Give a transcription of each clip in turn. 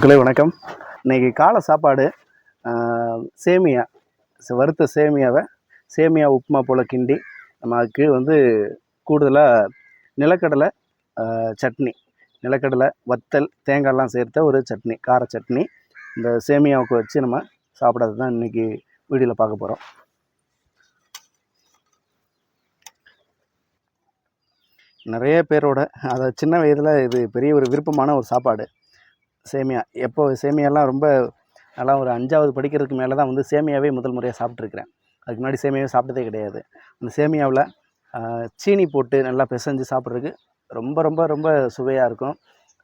மக்களே வணக்கம். இன்னைக்கு காலை சாப்பாடு சேமியா ச- வறுத்த சேமியாவை சேமியா உப்புமா போல் கிண்டி நமக்கு வந்து கூடுதலாக நிலக்கடலை சட்னி. நிலக்கடலை வத்தல் தேங்காய்லாம் சேர்த்த ஒரு சட்னி கார சட்னி. இந்த சேமியாவுக்கு வச்சு நம்ம சாப்பிடாத தான் இன்றைக்கி வீடியோவில் பார்க்க போகிறோம் நிறைய பேரோட அதை சின்ன வயதில் இது பெரிய ஒரு விருப்பமான ஒரு சாப்பாடு. சேமியா எப்போ சேமியாலாம் ரொம்ப நல்லா ஒரு அஞ்சாவது படிக்கிறதுக்கு மேலே தான் வந்து சேமியாவே முதல் முறையாக சாப்பிட்ருக்கிறேன் அதுக்கு முன்னாடி சேமியாவே சாப்பிட்டதே கிடையாது. அந்த சேமியாவில் சீனி போட்டு நல்லா பிசைஞ்சு சாப்பிட்றதுக்கு ரொம்ப ரொம்ப ரொம்ப சுவையாக இருக்கும்.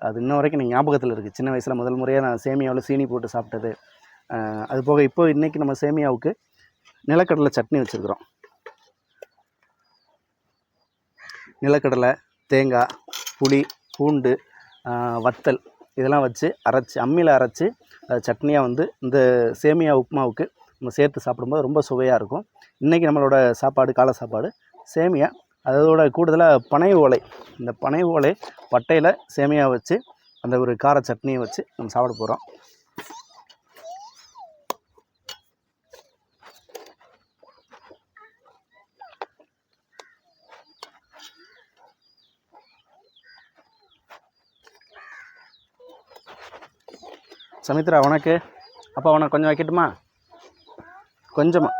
அது இன்ன வரைக்கும் எனக்கு ஞாபகத்தில் இருக்குது சின்ன வயசில் முதல் முறையாக நான் சேமியாவில் சீனி போட்டு சாப்பிட்டது. அது போக இப்போ இன்றைக்கி நம்ம சேமியாவுக்கு நிலக்கடலை சட்னி வச்சுருக்குறோம். நிலக்கடலை தேங்காய் புளி பூண்டு வத்தல் இதெல்லாம் வச்சு அரைச்சி அம்மியில் அரைச்சி சட்னியாக வந்து இந்த சேமியா உப்புமாவுக்கு நம்ம சேர்த்து சாப்பிடும்போது ரொம்ப சுவையாக இருக்கும். இன்றைக்கி நம்மளோட சாப்பாடு காலை சாப்பாடு சேமியா அதோட கூடுதலாக பனை ஓலை. இந்த பனை ஓலை பட்டையில் சேமியா வச்சு அந்த ஒரு கார சட்னியை வச்சு நம்ம சாப்பிட போகிறோம் சமித்ரா உனக்கு? அப்பா உனக்கு கொஞ்சம் வைக்கட்டுமா? கொஞ்சமாக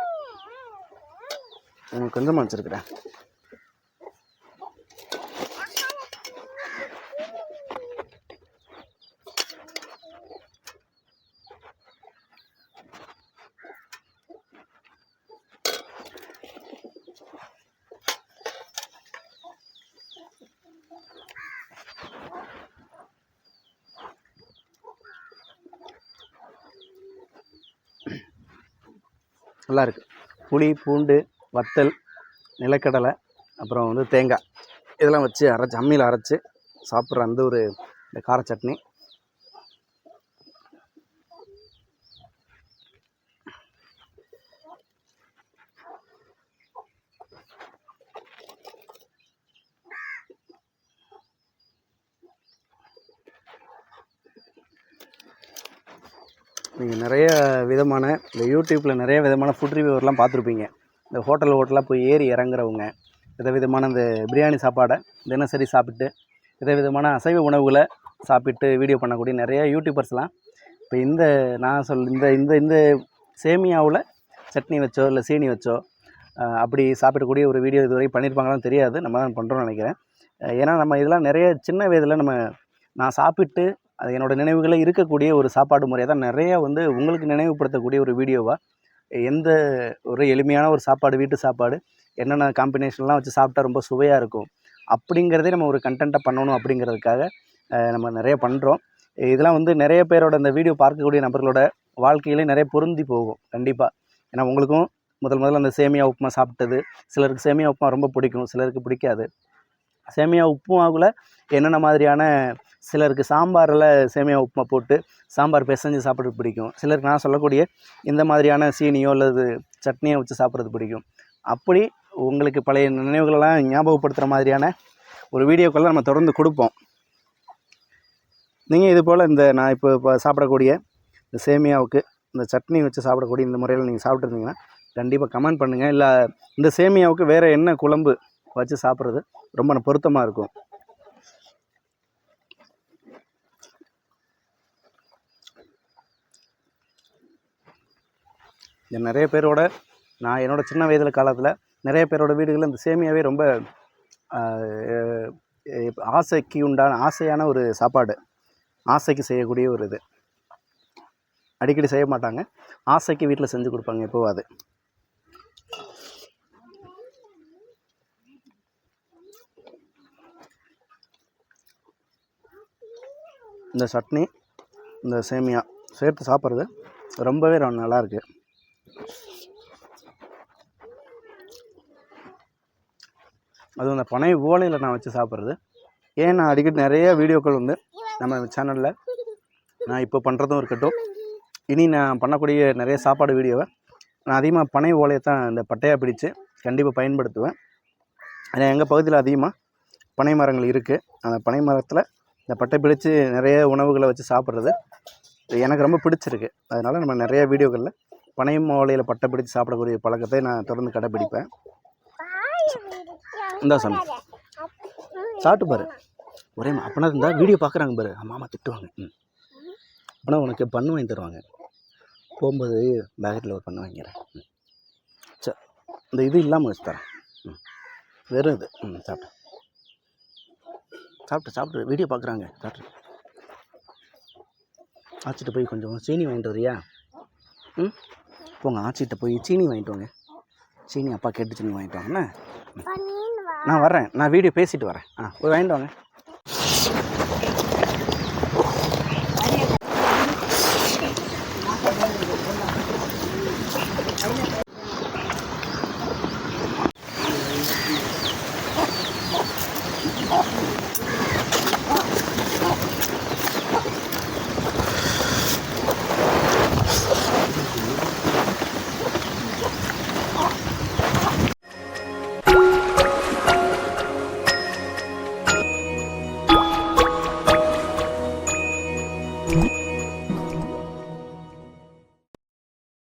உனக்கு கொஞ்சமாக வச்சுருக்குறேன். நல்லாயிருக்கு புளி பூண்டு வத்தல் நிலக்கடலை அப்புறம் வந்து தேங்காய். இதெல்லாம் வச்சு அரைச்சி அம்மியில் அரைச்சி சாப்பிட்ற அந்த ஒரு இந்த கார சட்னி நீங்கள் நிறைய விதமான இந்த யூடியூப்பில் நிறைய விதமான ஃபுட் ரிவ்யூவர்லாம் பார்த்துருப்பீங்க. இந்த ஹோட்டல் ஹோட்டலாக போய் ஏறி இறங்குறவங்க வித விதமான இந்த பிரியாணி சாப்பாடை தினசரி சாப்பிட்டு வித விதமான அசைவ உணவுகளை சாப்பிட்டு வீடியோ பண்ணக்கூடிய நிறைய யூடியூபர்ஸ்லாம் இப்போ இந்த நான் சொல் இந்த இந்த இந்த சேமியாவில் சட்னி வச்சோ இல்லை சீனி வச்சோ அப்படி சாப்பிடக்கூடிய ஒரு வீடியோ இதுவரை பண்ணியிருப்பாங்களான்னு தெரியாது. நம்ம தான் பண்ணுறோம்னு நினைக்கிறேன். ஏன்னா நம்ம இதெல்லாம் நிறைய சின்ன வயதில் நம்ம நான் சாப்பிட்டு அது என்னோடய நினைவுகளில் இருக்கக்கூடிய ஒரு சாப்பாடு முறையை தான் நிறைய வந்து உங்களுக்கு நினைவுபடுத்தக்கூடிய ஒரு வீடியோவாக எந்த ஒரு எளிமையான ஒரு சாப்பாடு வீட்டு சாப்பாடு என்னென்ன காம்பினேஷன்லாம் வச்சு சாப்பிட்டா ரொம்ப சுவையாக இருக்கும்? அப்படிங்கிறதே நம்ம ஒரு கண்டென்ட்டாக பண்ணணும் அப்படிங்கிறதுக்காக நம்ம நிறைய பண்ணுறோம் இதெல்லாம் வந்து நிறைய பேரோட இந்த வீடியோ பார்க்கக்கூடிய நபர்களோட வாழ்க்கையிலே நிறைய பொருந்தி போகும். கண்டிப்பாக ஏன்னா உங்களுக்கும் முதல் முதல்ல அந்த சேமியா உப்புமா சாப்பிட்டது. சிலருக்கு சேமியா உப்புமா ரொம்ப பிடிக்கும். சிலருக்கு பிடிக்காது. சேமியா உப்புமாவில் என்னென்ன மாதிரியான சிலருக்கு சாம்பாரில் சேமியா உப்புமா போட்டு சாம்பார் பிசைஞ்சு சாப்பிட்றது பிடிக்கும். சிலருக்கு நான் சொல்லக்கூடிய இந்த மாதிரியான சீனியோ அல்லது சட்னியோ வச்சு சாப்பிட்றது பிடிக்கும். அப்படி உங்களுக்கு பழைய நினைவுகளெல்லாம் ஞாபகப்படுத்துகிற மாதிரியான ஒரு வீடியோக்கெல்லாம் நம்ம தொடர்ந்து கொடுப்போம். நீங்கள் இது போல் இந்த நான் இப்போ இப்போ சாப்பிடக்கூடிய இந்த சேமியாவுக்கு இந்த சட்னி வச்சு சாப்பிடக்கூடிய இந்த முறையில் நீங்கள் சாப்பிட்ருந்தீங்கன்னா கண்டிப்பாக கமெண்ட் பண்ணுங்கள் இல்லை இந்த சேமியாவுக்கு வேறு என்ன குழம்பு வச்சு சாப்பிட்றது ரொம்ப பொருத்தமாக இருக்கும். இது நிறைய பேரோட நான் என்னோட சின்ன வயதில் காலத்தில் நிறைய பேரோட வீடுகளில் இந்த சேமியாவே ரொம்ப ஆசைக்கு உண்டான ஆசையான ஒரு சாப்பாடு. ஆசைக்கு செய்யக்கூடிய ஒரு இது. அடிக்கடி செய்ய மாட்டாங்க. ஆசைக்கு வீட்டில் செஞ்சு கொடுப்பாங்க எப்போவாது. இந்த சட்னி இந்த சேமியா சேர்த்து சாப்பிட்றது ரொம்பவே ரொம்ப நல்லாயிருக்கு அதுவும் அந்த பனை ஓலையில் நான் வச்சு சாப்பிட்றது. ஏன் நான் அடிக்கடி நிறைய வீடியோக்கள் வந்து நம்ம சேனலில் நான் இப்போ பண்ணுறதும் இருக்கட்டும். இனி நான் பண்ணக்கூடிய நிறைய சாப்பாடு வீடியோவை நான் அதிகமாக பனை ஓலையை தான் இந்த பட்டையாக பிடிச்சு கண்டிப்பாக பயன்படுத்துவேன். ஏன்னா எங்கள் பகுதியில் அதிகமாக பனை மரங்கள் இருக்குது அந்த பனை மரத்தில் இந்த பட்டை பிடிச்சு நிறைய உணவுகளை வச்சு சாப்பிட்றது எனக்கு ரொம்ப பிடிச்சிருக்கு. அதனால் நம்ம நிறைய வீடியோக்களில் பனையும் ஓலையில் பட்டை பிடிச்சு சாப்பிடக்கூடிய பழக்கத்தை நான் தொடர்ந்து கடைப்பிடிப்பேன். இந்தா சாமி. சாப்பிட்டு பாரு. ஒரே மா- அப்பனா இருந்தால் வீடியோ பார்க்குறாங்க பாரு. மாமா திட்டுவாங்க. ம். ஆனால் உனக்கு பண்ணு வாங்கி தருவாங்க. போகும்போது பேக்கெட்டில் ஒரு பண்ணு வாங்கிறேன் ம். சரி இந்த இது இல்லாமல் வச்சு தரேன். ம். வெறும் இது. ம் சாப்பிட்டேன் சாப்பிட்டு சாப்பிட்டு வீடியோ பார்க்குறாங்க. சாப்பிட்டு ஆச்சிட்ட போய் கொஞ்சம் சீனி வாங்கிட்டு வரியா? ம்? போங்க ஆச்சிட்ட போய் சீனி வாங்கிட்டு வாங்க. சீனி அப்பா கேட்டு சீனி வாங்கிட்டு வாங்க நான் வரேன் நான் வீடியோ பேசிட்டு வரேன். ஆ போய் வாங்கிட்டு வாங்க.